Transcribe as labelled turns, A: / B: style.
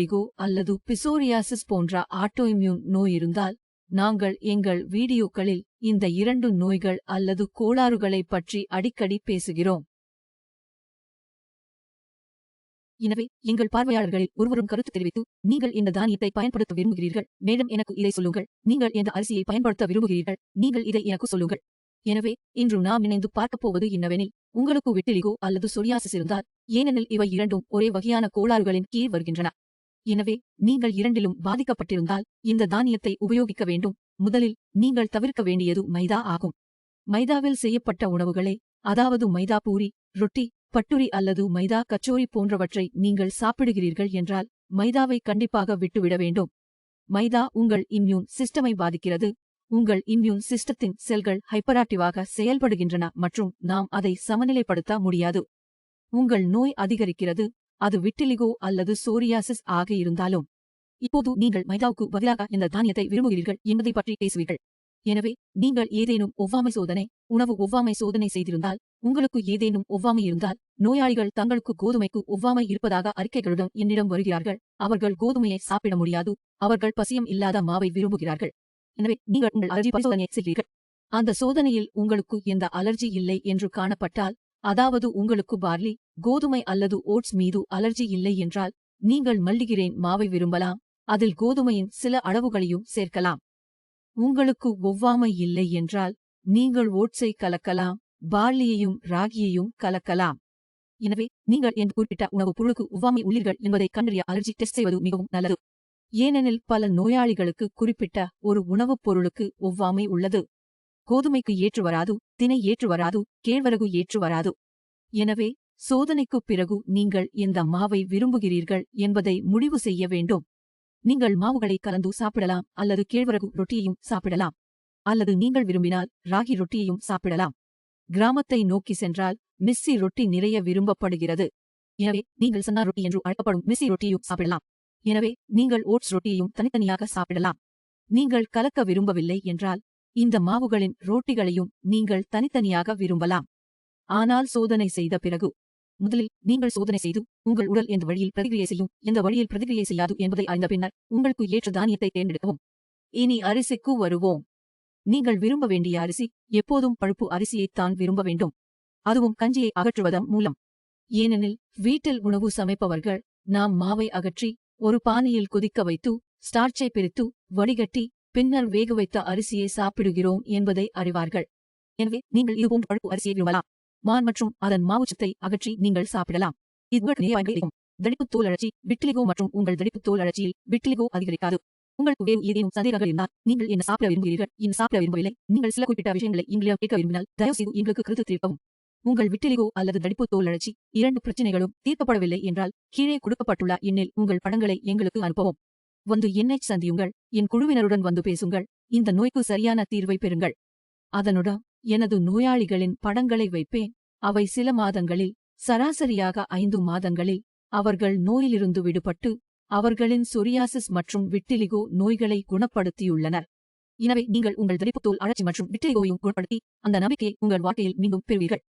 A: Vitiligo அல்லது பிசோரியாசிஸ் போன்ற autoimmune நோய் இருந்தால் நாங்கள் எங்கள் வீடியோக்களில் இந்த இரண்டு நோய்கள் அல்லது கோளாறுகளைப் பற்றி அடிக்கடி பேசுகிறோம். எனவே எங்கள் பார்வையாளர்களில் ஒருவரும் கருத்து தெரிவித்து நீங்கள் இந்த தானியத்தை பயன்படுத்த விரும்புகிறீர்கள் மேலும் எனக்கு இதை சொல்லுங்கள். நீங்கள் எந்த அரிசியை பயன்படுத்த விரும்புகிறீர்கள் நீங்கள் இதை எனக்கு சொல்லுங்கள். எனவே இன்று நாம் இணைந்து பார்க்கப் போவது என்னவெனில் உங்களுக்கு விட்டிலிகோ அல்லது சொரியாசிஸ் இருந்தால் ஏனெனில் இவை இரண்டும் ஒரே வகையான கோளாறுகளின் கீழ் வருகின்றன. எனவே நீங்கள் இரண்டிலும் பாதிக்கப்பட்டிருந்தால் இந்த தானியத்தை உபயோகிக்க வேண்டும். முதலில் நீங்கள் தவிர்க்க வேண்டியது மைதா ஆகும். மைதாவில் செய்யப்பட்ட உணவுகளே அதாவது மைதா பூரி ரொட்டி பட்டுரி அல்லது மைதா கச்சோரி போன்றவற்றை நீங்கள் சாப்பிடுகிறீர்கள் என்றால் மைதாவை கண்டிப்பாக விட்டுவிட வேண்டும். மைதா உங்கள் இம்யூன் சிஸ்டமை பாதிக்கிறது. உங்கள் இம்யூன் சிஸ்டத்தின் செல்கள் ஹைப்பராக்டிவாக செயல்படுகின்றன மற்றும் நாம் அதை சமநிலைப்படுத்த முடியாது. உங்கள் நோய் அதிகரிக்கிறது. அது விட்டிலிகோ அல்லது சோரியாசிஸ் ஆக இருந்தாலும் இப்போது நீங்கள் மைதாவுக்கு பதிலாக இந்த தானியத்தை விரும்புகிறீர்கள் என்பதை பற்றி பேசுவீர்கள். எனவே நீங்கள் ஏதேனும் ஒவ்வாமை சோதனை உணவு ஒவ்வாமை சோதனை செய்திருந்தால் உங்களுக்கு ஏதேனும் ஒவ்வாமை இருந்தால் நோயாளிகள் தங்களுக்கு கோதுமைக்கு ஒவ்வாமை இருப்பதாக அறிக்கைகளுடன் என்னிடம் வருகிறார்கள். அவர்கள் கோதுமையை சாப்பிட முடியாது அவர்கள் பசியம் இல்லாத மாவை விரும்புகிறார்கள். எனவே நீங்கள் உங்கள் அலர்ஜி பரிசோதனையை செய்கிறீர்கள். அந்த சோதனையில் உங்களுக்கு எந்த அலர்ஜி இல்லை என்று காணப்பட்டால் அதாவது உங்களுக்கு பார்லி கோதுமை அல்லது ஓட்ஸ் மீது அலர்ஜி இல்லை என்றால் நீங்கள் மல்டிகிரேன் மாவை விரும்பலாம். அதில் கோதுமையின் சில அளவுகளையும் சேர்க்கலாம். உங்களுக்கு ஒவ்வாமை இல்லை என்றால் நீங்கள் ஓட்ஸை கலக்கலாம் பார்லியையும் ராகியையும் கலக்கலாம். எனவே நீங்கள் என் குறிப்பிட்ட உணவுப் பொருளுக்கு ஒவ்வாமை உள்ளீர்கள் என்பதை கண்டறிய அலர்ஜி டெஸ்ட் செய்வது மிகவும் நல்லது. ஏனெனில் பல நோயாளிகளுக்கு குறிப்பிட்ட ஒரு உணவுப் பொருளுக்கு ஒவ்வாமை உள்ளது. கோதுமைக்கு ஏற்று வராது தினை ஏற்று வராது கேழ்வரகு ஏற்று வராது. எனவே சோதனைக்குப் பிறகு நீங்கள் எந்த மாவை விரும்புகிறீர்கள் என்பதை முடிவு செய்ய வேண்டும். நீங்கள் மாவுகளை கலந்து சாப்பிடலாம் அல்லது கேழ்வரகு ரொட்டியையும் சாப்பிடலாம். அல்லது நீங்கள் விரும்பினால் ராகி ரொட்டியையும் சாப்பிடலாம். கிராமத்தை நோக்கி சென்றால் மிஸ்ஸி ரொட்டி நிறைய விரும்பப்படுகிறது. எனவே நீங்கள் சன்னா ரொட்டி என்று அழைக்கப்படும் மிஸ்ஸி ரொட்டியையும் சாப்பிடலாம். எனவே நீங்கள் ஓட்ஸ் ரொட்டியையும் தனித்தனியாக சாப்பிடலாம். நீங்கள் கலக்க விரும்பவில்லை என்றால் இந்த மாவுகளின் ரோட்டிகளையும் நீங்கள் தனித்தனியாக விரும்பலாம். ஆனால் சோதனை செய்த பிறகு முதலில் நீங்கள் சோதனை செய்து உங்கள் உடல் எந்த வழியில் பிரதிகிரியை செய்யும் எந்த வழியில் பிரதிகிரியை செய்யாது என்பதை அறிந்த பின்னர் உங்களுக்கு ஏற்ற தானியத்தை தேர்ந்தெடுக்கவும். இனி அரிசிக்கு வருவோம். நீங்கள் விரும்ப வேண்டிய அரிசி எப்போதும் பழுப்பு அரிசியைத்தான் விரும்ப வேண்டும். அதுவும் கஞ்சியை அகற்றுவதன் மூலம். ஏனெனில் வீட்டில் உணவு சமைப்பவர்கள் நாம் மாவை அகற்றி ஒரு பானையில் கொதிக்க வைத்து ஸ்டார்ச்சை பிரித்து வடிகட்டி பின்னர் வேக வைத்த அரிசியை சாப்பிடுகிறோம் என்பதை அறிவார்கள். எனவே நீங்கள் இதுபோன்ற பழுப்பு அரிசியை விரும்பலாம். மான் மற்றும் அதன் மாவுச்சத்தை அகற்றி நீங்கள் சாப்பிடலாம். இது தடிப்பு தோல் அழற்சி விட்டிலிகோ மற்றும் உங்கள் தடிப்பு தோல் அழற்சியில் விட்டிலிகோ அதிகரிக்காது. உங்களுக்கு வேறு ஏதேனும் சந்தேகங்கள் இருந்தால் நீங்கள் என்ன சாப்பிட விரும்புகிறீர்கள் என்ன சாப்பிட விரும்பவில்லை. நீங்கள் சில குறிப்பிட்ட விஷயங்களை எங்களிடம் கேட்க விரும்பினால் தயவுசெய்து எங்களுக்கு கருத்து தெரிவிக்கவும். உங்கள் விட்டிலிகோ அல்லது தடிப்பு தோல் அழற்சி இரண்டு பிரச்சனைகளும் தீர்க்கப்படவில்லை என்றால் கீழே கொடுக்கப்பட்டுள்ள எண்ணில் உங்கள் படங்களை எங்களுக்கு அனுப்பவும். வந்து என்னை சந்தியுங்கள். என் குழுவினருடன் வந்து பேசுங்கள். இந்த நோய்க்கு சரியான தீர்வை பெறுங்கள். அதனுடன் எனது நோயாளிகளின் படங்களை வைப்பேன். அவை சில மாதங்களில் சராசரியாக ஐந்து மாதங்களில் அவர்கள் நோயிலிருந்து விடுபட்டு அவர்களின் சொரியாசிஸ் மற்றும் விட்டிலிகோ நோய்களை குணப்படுத்தியுள்ளனர். எனவே நீங்கள் உங்கள் தடிப்புத்தோல் அழற்சி மற்றும் விட்டிலிகோயும் குணப்படுத்தி அந்த நம்பிக்கையை உங்கள் வாழ்க்கையில் மீண்டும் பெறுவீர்கள்.